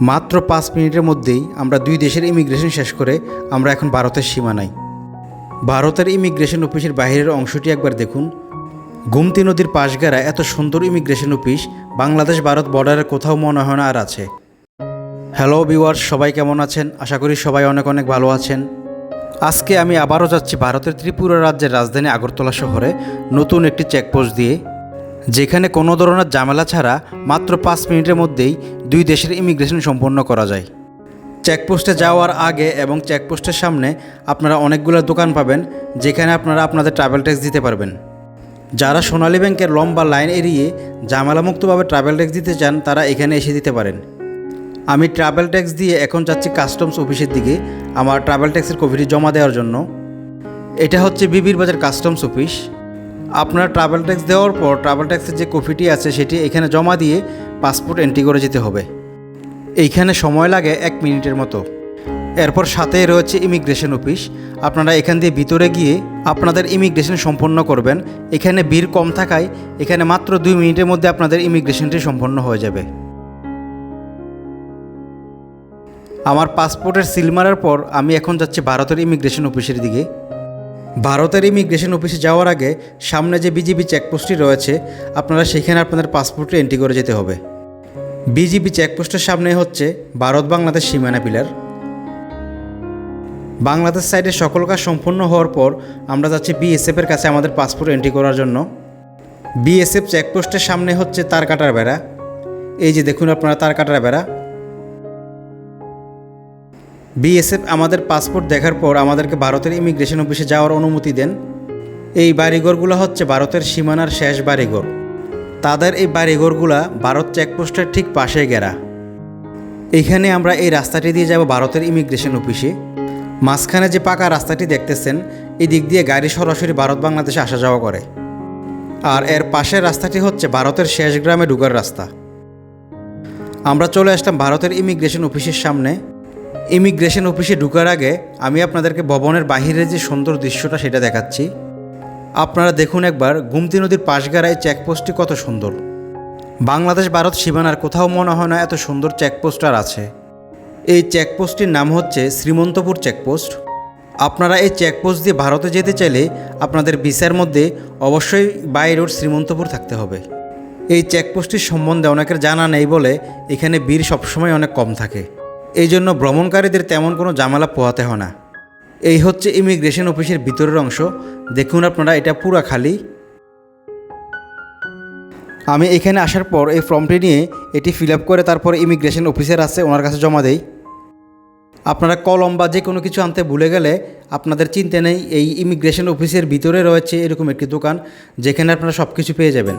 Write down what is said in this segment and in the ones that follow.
মাত্র পাঁচ মিনিটের মধ্যেই আমরা দুই দেশের ইমিগ্রেশন শেষ করে আমরা এখন ভারতের সীমানায় ভারতের ইমিগ্রেশন অফিসের বাইরের অংশটি একবার দেখুন। গুমতি নদীর পাশগারা এত সুন্দর ইমিগ্রেশন অফিস বাংলাদেশ ভারত বর্ডারের কোথাও মনে হয় না আর আছে। হ্যালো ভিউয়ার্স সবাই কেমন আছেন? আশা করি সবাই অনেক অনেক ভালো আছেন। আজকে আমি আবারও যাচ্ছি ভারতের ত্রিপুরা রাজ্যের রাজধানী আগরতলা শহরে নতুন একটি চেকপোস্ট দিয়ে। যেখানে কোনো ধরনের ঝামেলা ছাড়া মাত্র পাঁচ মিনিটের মধ্যেই দুই দেশের ইমিগ্রেশন সম্পন্ন করা যায়। চেকপোস্টে যাওয়ার আগে এবং চেকপোস্টের সামনে আপনারা অনেকগুলো দোকান পাবেন, যেখানে আপনারা আপনাদের ট্রাভেল ট্যাক্স দিতে পারবেন। যারা সোনালী ব্যাংকের লম্বা লাইন এড়িয়ে ঝামেলামুক্তভাবে ট্রাভেল ট্যাক্স দিতে চান, তারা এখানে এসে দিতে পারেন। আমি ট্রাভেল ট্যাক্স দিয়ে এখন যাচ্ছি কাস্টমস অফিসের দিকে, আমার ট্রাভেল ট্যাক্সের কপিটি জমা দেওয়ার জন্য। এটা হচ্ছে বিবির বাজার কাস্টমস অফিস আপনার ট্রাভেল ট্যাক্স দেওয়ার পর ট্রাভেল ট্যাক্সের যে কপিটি আছে সেটি এখানে জমা দিয়ে পাসপোর্ট এন্ট্রি করে যেতে হবে। এইখানে সময় লাগে এক মিনিটের মতো। এরপর সাথে রয়েছে ইমিগ্রেশন অফিস আপনারা এখান দিয়ে ভিতরে গিয়ে আপনাদের ইমিগ্রেশন সম্পন্ন করবেন। এখানে ভিড় কম থাকায় এখানে মাত্র দুই মিনিটের মধ্যে আপনাদের ইমিগ্রেশনটি সম্পন্ন হয়ে যাবে। আমার পাসপোর্টের সিল মারার পর আমি এখন যাচ্ছি ভারতের ইমিগ্রেশন অফিসের দিকে। ভারতের ইমিগ্রেশন অফিসে যাওয়ার আগে সামনে যে বিজিবি চেকপোস্টটি রয়েছে, আপনারা সেখানে আপনাদের পাসপোর্টে এন্ট্রি করে যেতে হবে। বিজিবি চেকপোস্টের সামনে হচ্ছে ভারত বাংলাদেশ সীমানা পিলার। বাংলাদেশ সাইডে সকল কাজ সম্পূর্ণ হওয়ার পর আমরা যাচ্ছি বিএসএফের কাছে আমাদের পাসপোর্ট এন্ট্রি করার জন্য। বিএসএফ চেকপোস্টের সামনে হচ্ছে তার কাটার বেড়া। এই যে দেখুন আপনারা তার কাটার বেড়া। বিএসএফ আমাদের পাসপোর্ট দেখার পর আমাদেরকে ভারতের ইমিগ্রেশন অফিসে যাওয়ার অনুমতি দেন। এই বাড়িঘরগুলো হচ্ছে ভারতের সীমানার শেষ বাড়িঘর। তাদের এই বাড়িঘরগুলা ভারত চেকপোস্টের ঠিক পাশে গেরা। এখানে আমরা এই রাস্তাটি দিয়ে যাব ভারতের ইমিগ্রেশন অফিসে। মাঝখানে যে পাকা রাস্তাটি দেখতেছেন এই দিক দিয়ে গাড়ি সরাসরি ভারত বাংলাদেশে আসা যাওয়া করে। আর এর পাশের রাস্তাটি হচ্ছে ভারতের শেষ গ্রামে ঢুকার রাস্তা। আমরা চলে আসলাম ভারতের ইমিগ্রেশন অফিসের সামনে। ইমিগ্রেশন অফিসে ঢুকার আগে আমি আপনাদেরকে ভবনের বাহিরের যে সুন্দর দৃশ্যটা সেটা দেখাচ্ছি। আপনারা দেখুন একবার গুমতি নদীর পাশগাড়ায় চেকপোস্টটি কত সুন্দর। বাংলাদেশ, ভারত সীমানার কোথাও মনে হয় না এত সুন্দর চেকপোস্ট আর আছে। এই চেকপোস্টটির নাম হচ্ছে শ্রীমন্তপুর চেকপোস্ট। আপনারা এই চেকপোস্ট দিয়ে ভারতে যেতে চাইলে আপনাদের ভিসার মধ্যে অবশ্যই বাই রোড শ্রীমন্তপুর থাকতে হবে। এই চেকপোস্টটির সম্বন্ধে অনেকের জানা নেই বলে এখানে ভিড় সবসময় অনেক কম থাকে। এই জন্য ভ্রমণকারীদের তেমন কোনো জামালা পোহাতে হয় না। এই হচ্ছে ইমিগ্রেশন অফিসের ভিতরের অংশ। দেখুন আপনারা, এটা পুরা খালি। আমি এখানে আসার পর এই ফর্মটি নিয়ে এটি ফিল আপ করে তারপর ইমিগ্রেশন অফিসার আছে, ওনার কাছে জমা দেই। আপনারা কলম বা যে কোনো কিছু আনতে ভুলে গেলে আপনাদের চিন্তা নেই, এই ইমিগ্রেশন অফিসের ভিতরে রয়েছে এরকম একটি দোকান, যেখানে আপনারা সব কিছু পেয়ে যাবেন।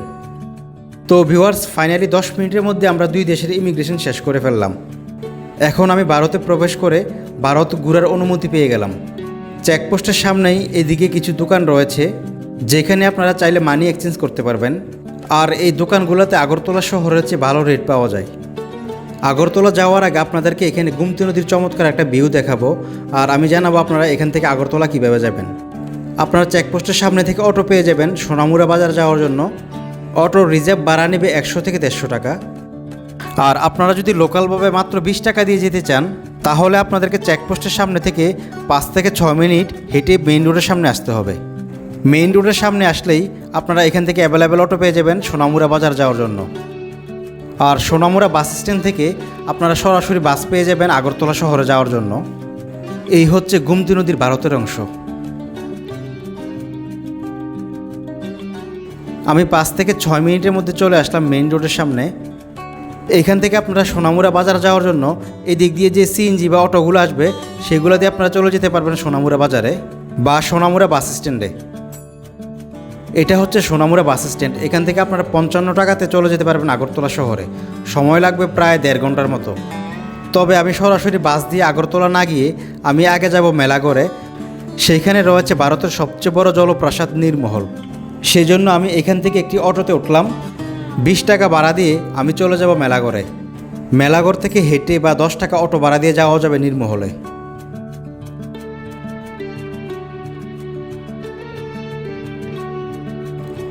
তো ভিউয়ার্স ফাইনালি দশ মিনিটের মধ্যে আমরা দুই দেশের ইমিগ্রেশন শেষ করে ফেললাম। এখন আমি ভারতে প্রবেশ করে ভারত ঘুরার অনুমতি পেয়ে গেলাম। চেকপোস্টের সামনেই এদিকে কিছু দোকান রয়েছে, যেখানে আপনারা চাইলে মানি এক্সচেঞ্জ করতে পারবেন। আর এই দোকানগুলোতে আগরতলা শহরের চেয়ে ভালো রেট পাওয়া যায়। আগরতলা যাওয়ার আগে আপনাদেরকে এখানে গুমতি নদীর চমৎকার একটা ভিউ দেখাবো, আর আমি জানাব আপনারা এখান থেকে আগরতলা কীভাবে যাবেন। আপনারা চেকপোস্টের সামনে থেকে অটো পেয়ে যাবেন সোনামুড়া বাজার যাওয়ার জন্য। অটো রিজার্ভ ভাড়া নেবে একশো থেকে দেড়শো টাকা। আর আপনারা যদি লোকালভাবে মাত্র বিশ টাকা দিয়ে যেতে চান, তাহলে আপনাদেরকে চেকপোস্টের সামনে থেকে পাঁচ থেকে ছ মিনিট হেঁটে মেইন রোডের সামনে আসতে হবে। মেইন রোডের সামনে আসলেই আপনারা এখান থেকে অ্যাভেলেবেল অটো পেয়ে যাবেন সোনামুড়া বাজার যাওয়ার জন্য। আর সোনামুড়া বাস স্ট্যান্ড থেকে আপনারা সরাসরি বাস পেয়ে যাবেন আগরতলা শহরে যাওয়ার জন্য। এই হচ্ছে গুমতি নদীর ভারতের অংশ। আমি পাঁচ থেকে ছয় মিনিটের মধ্যে চলে আসলাম মেইন রোডের সামনে। এইখান থেকে আপনারা সোনামুড়া বাজার যাওয়ার জন্য এই দিক দিয়ে যে সিএনজি বা অটোগুলো আসবে, সেগুলো দিয়ে আপনারা চলে যেতে পারবেন সোনামুড়া বাজারে বা সোনামুড়া বাস স্ট্যান্ডে। এটা হচ্ছে সোনামুড়া বাস স্ট্যান্ড। এখান থেকে আপনারা পঞ্চান্ন টাকাতে চলে যেতে পারবেন আগরতলা শহরে। সময় লাগবে প্রায় দেড় ঘণ্টার মতো। তবে আমি সরাসরি বাস দিয়ে আগরতলা না গিয়ে আমি আগে যাব মেলাগড়ে। সেইখানে রয়েছে ভারতের সবচেয়ে বড় জলপ্রাসাদ নীরমহল। সেই জন্য আমি এখান থেকে একটি অটোতে উঠলাম। বিশ টাকা ভাড়া দিয়ে আমি চলে যাব মেলাগড়ে মেলাগড় থেকে হেঁটে বা দশ টাকা অটো ভাড়া দিয়ে যাওয়া যাবে নির্মহলে।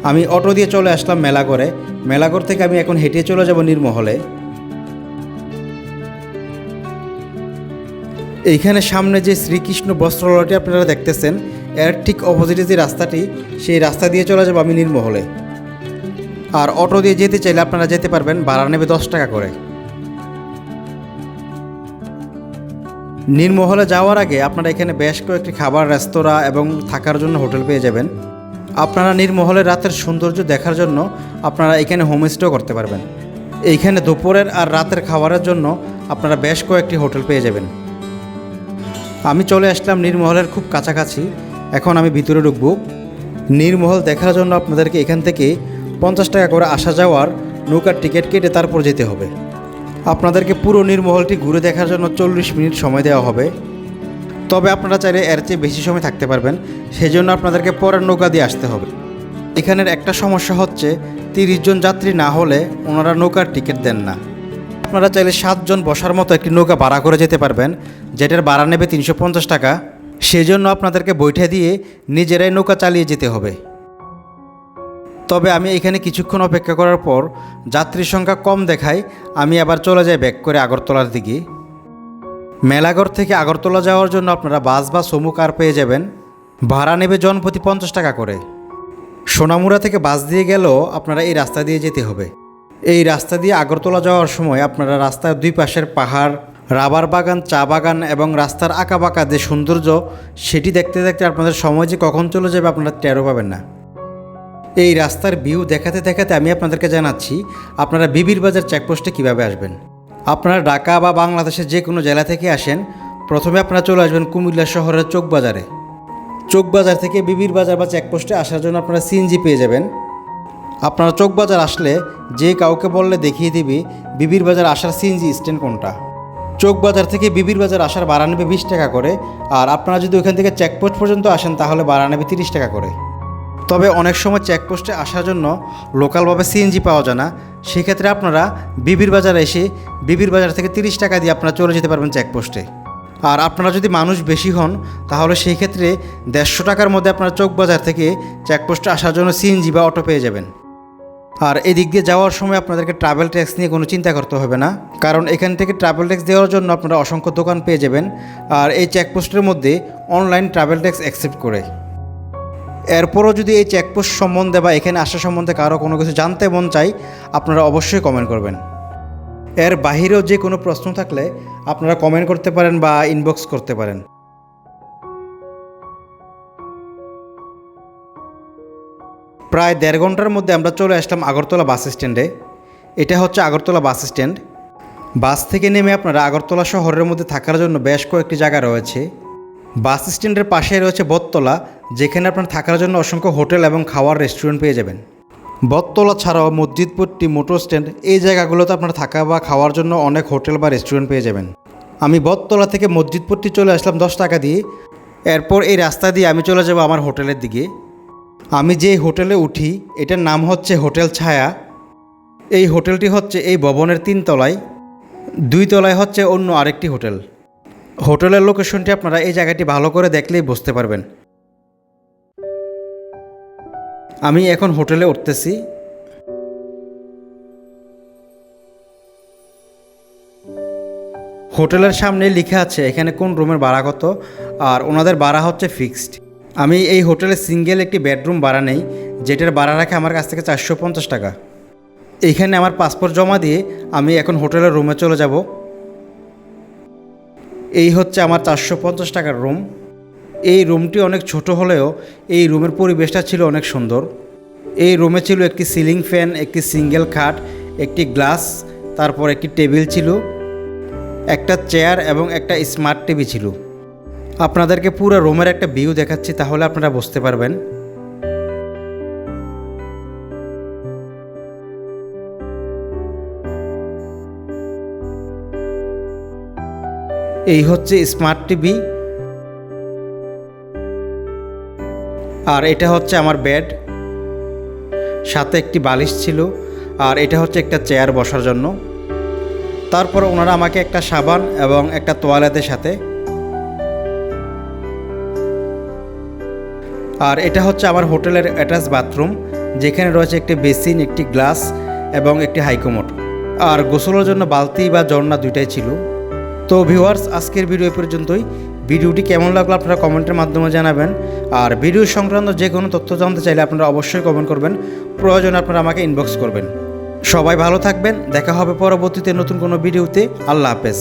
আমি অটো দিয়ে চলে আসলাম মেলাগড়ে মেলাগড় থেকে আমি এখন হেঁটে চলে যাব নির্মহলে। এইখানে সামনে যে শ্রীকৃষ্ণ বস্ত্রালয়টি আপনারা দেখতেছেন, এর ঠিক অপোজিটে যে রাস্তাটি, সেই রাস্তা দিয়ে চলে যাব আমি নির্মহলে। আর অটো দিয়ে যেতে চাইলে আপনারা যেতে পারবেন, ভাড়া নেবে দশ টাকা করে। নীলমহলে যাওয়ার আগে আপনারা এখানে বেশ কয়েকটি খাবার, রেস্তোরাঁ এবং থাকার জন্য হোটেল পেয়ে যাবেন। আপনারা নীলমহলের রাতের সৌন্দর্য দেখার জন্য আপনারা এখানে হোমস্টেও করতে পারবেন। এইখানে দুপুরের আর রাতের খাবারের জন্য আপনারা বেশ কয়েকটি হোটেল পেয়ে যাবেন। আমি চলে আসলাম নীরমহলের খুব কাছাকাছি। এখন আমি ভিতরে ঢুকবো। নীরমহল দেখার জন্য আপনাদেরকে এখান থেকে পঞ্চাশ টাকা করে আসা যাওয়ার নৌকার টিকিট কেটে তারপর যেতে হবে। আপনাদেরকে পুরো নীরমহলটি ঘুরে দেখার জন্য চল্লিশ মিনিট সময় দেওয়া হবে। তবে আপনারা চাইলে এর চেয়ে বেশি সময় থাকতে পারবেন সেই জন্য আপনাদেরকে পরের নৌকা দিয়ে আসতে হবে। এখানের একটা সমস্যা হচ্ছে, তিরিশ জন যাত্রী না হলে ওনারা নৌকার টিকিট দেন না। আপনারা চাইলে সাতজন বসার মতো একটি নৌকা ভাড়া করে যেতে পারবেন, যেটার ভাড়া নেবে তিনশো পঞ্চাশ টাকা। সেই জন্য আপনাদেরকে বৈঠে দিয়ে নিজেরাই নৌকা চালিয়ে যেতে হবে। তবে আমি এখানে কিছুক্ষণ অপেক্ষা করার পর যাত্রীর সংখ্যা কম দেখায়, আমি আবার চলে যাই ব্যাক করে আগরতলার দিকে। মেলাগড় থেকে আগরতলা যাওয়ার জন্য আপনারা বাস বা সমু কার পেয়ে যাবেন। ভাড়া নেবে জনপ্রতি পঞ্চাশ টাকা করে। সোনামুড়া থেকে বাস দিয়ে গেলেও আপনারা এই রাস্তা দিয়ে যেতে হবে। এই রাস্তা দিয়ে আগরতলা যাওয়ার সময় আপনারা রাস্তার দুই পাশের পাহাড়, রাবার বাগান, চা বাগান এবং রাস্তার আঁকা বাঁকা যে সৌন্দর্য, সেটি দেখতে দেখতে আপনাদের সময় যে কখন চলে যাবে আপনারা টেরও পাবেন না। এই রাস্তার ভিউ দেখাতে দেখাতে আমি আপনাদেরকে জানাচ্ছি, আপনারা বিবির বাজার চেকপোস্টে কীভাবে আসবেন? আপনারা ঢাকা বা বাংলাদেশের যে কোনো জেলা থেকে আসেন, প্রথমে আপনারা চলে আসবেন কুমিল্লা শহরের চোখবাজারে। চোখবাজার থেকে বিবির বাজার বা চেকপোস্টে আসার জন্য আপনারা সিএনজি পেয়ে যাবেন। আপনারা চোখবাজার আসলে যে কাউকে বললে দেখিয়ে দিবে, বিবির বাজার আসার সিএনজি স্ট্যান্ড কোনটা। চোখবাজার থেকে বিবির বাজার আসার ভাড়া নেবে বিশ টাকা করে, আর আপনারা যদি ওইখান থেকে চেকপোস্ট পর্যন্ত আসেন, তাহলে ভাড়া নেবে তিরিশ টাকা করে। তবে অনেক সময় চেকপোস্টে আসার জন্য লোকালভাবে সিএনজি পাওয়া যায় না। সেক্ষেত্রে আপনারা বিবির বাজারে এসে বিবির বাজার থেকে তিরিশ টাকা দিয়ে আপনারা চলে যেতে পারবেন চেকপোস্টে। আর আপনারা যদি মানুষ বেশি হন, তাহলে সেই ক্ষেত্রে দেড়শো টাকার মধ্যে আপনারা চোখ বাজার থেকে চেকপোস্টে আসার জন্য সিএনজি বা অটো পেয়ে যাবেন। আর এদিক দিয়ে যাওয়ার সময় আপনাদেরকে ট্রাভেল ট্যাক্স নিয়ে কোনো চিন্তা করতে হবে না। কারণ এখান থেকে ট্রাভেল ট্যাক্স দেওয়ার জন্য আপনারা অসংখ্য দোকান পেয়ে যাবেন। আর এই চেকপোস্টের মধ্যে অনলাইন ট্রাভেল ট্যাক্স অ্যাকসেপ্ট করে। এরপরও যদি এই চেকপোস্ট সম্বন্ধে বা এখানে আসা সম্বন্ধে কারও কোনো কিছু জানতে মন চাই আপনারা অবশ্যই কমেন্ট করবেন। এর বাহিরেও যে কোনো প্রশ্ন থাকলে আপনারা কমেন্ট করতে পারেন বা ইনবক্স করতে পারেন। প্রায় দেড় ঘণ্টার মধ্যে আমরা চলে আসলাম আগরতলা বাস স্ট্যান্ডে। এটা হচ্ছে আগরতলা বাস স্ট্যান্ড। বাস থেকে নেমে আপনারা আগরতলা শহরের মধ্যে থাকার জন্য বেশ কয়েকটি জায়গা রয়েছে। বাস স্ট্যান্ডের পাশে রয়েছে বটতলা। যেখানে আপনার থাকার জন্য অসংখ্য হোটেল এবং খাওয়ার রেস্টুরেন্ট পেয়ে যাবেন। বটতলা ছাড়াও মসজিদপট্টি মোটর স্ট্যান্ড এই জায়গাগুলোতে আপনার থাকা বা খাওয়ার জন্য অনেক হোটেল বা রেস্টুরেন্ট পেয়ে যাবেন। আমি বটতলা থেকে মসজিদপট্টি চলে আসলাম দশ টাকা দিয়ে। এরপর এই রাস্তা দিয়ে আমি চলে যাব আমার হোটেলের দিকে। আমি যে হোটেলে উঠি, এটার নাম হচ্ছে হোটেল ছায়া। এই হোটেলটি হচ্ছে এই ভবনের তিন তলায়। দুই তলায় হচ্ছে অন্য আরেকটি হোটেল। হোটেলের লোকেশনটি আপনারা এই জায়গাটি ভালো করে দেখলেই বুঝতে পারবেন। আমি এখন হোটেলে উঠতেছি। হোটেলের সামনে লেখা আছে, এখানে কোন রুমের ভাড়া কত? আর ওনাদের ভাড়া হচ্ছে ফিক্সড। আমি এই হোটেলে সিঙ্গেল একটি বেডরুম ভাড়া নেই, যেটার ভাড়া রাখে আমার কাছ থেকে চারশো পঞ্চাশ টাকা। এইখানে আমার পাসপোর্ট জমা দিয়ে আমি এখন হোটেলের রুমে চলে যাব। এই হচ্ছে আমার চারশো পঞ্চাশ টাকার রুম। এই রুমটি অনেক ছোট হলেও এই রুমের পরিবেশটা ছিল অনেক সুন্দর। এই রুমে ছিল একটি সিলিং ফ্যান, একটি সিঙ্গেল খাট, একটি গ্লাস, তারপর একটি টেবিল ছিল, একটা চেয়ার এবং একটা স্মার্ট টিভি ছিল। আপনাদেরকে পুরো রুমের একটা ভিউ দেখাচ্ছি তাহলে আপনারা বুঝতে পারবেন। এই হচ্ছে স্মার্ট টিভি। আর এটা হচ্ছে আমার বেড সাথে একটি বালিশ ছিল, আর এটা হচ্ছে একটা চেয়ার বসার জন্য। তারপর ওনারা আমাকে একটা সাবান এবং একটা তোয়ালেতের সাথে। আর এটা হচ্ছে আমার হোটেলের অ্যাটাচ বাথরুম যেখানে রয়েছে একটি বেসিন, একটি গ্লাস এবং একটি হাইকোমোট। আর গোসলের জন্য বালতি বা ঝর্ণা দুইটাই ছিল। তো ভিউয়ার্স আজকের ভিডিও পর্যন্তই। ভিডিওটি কেমন লাগল আপনারা কমেন্টের মাধ্যমে জানাবেন। আর ভিডিও সংক্রান্ত যে কোনো তথ্য জানতে চাইলে আপনারা অবশ্যই কমেন্ট করবেন। প্রয়োজনে আপনারা আমাকে ইনবক্স করবেন। সবাই ভালো থাকবেন। দেখা হবে পরবর্তীতে নতুন কোনো ভিডিওতে। আল্লাহ হাফেজ।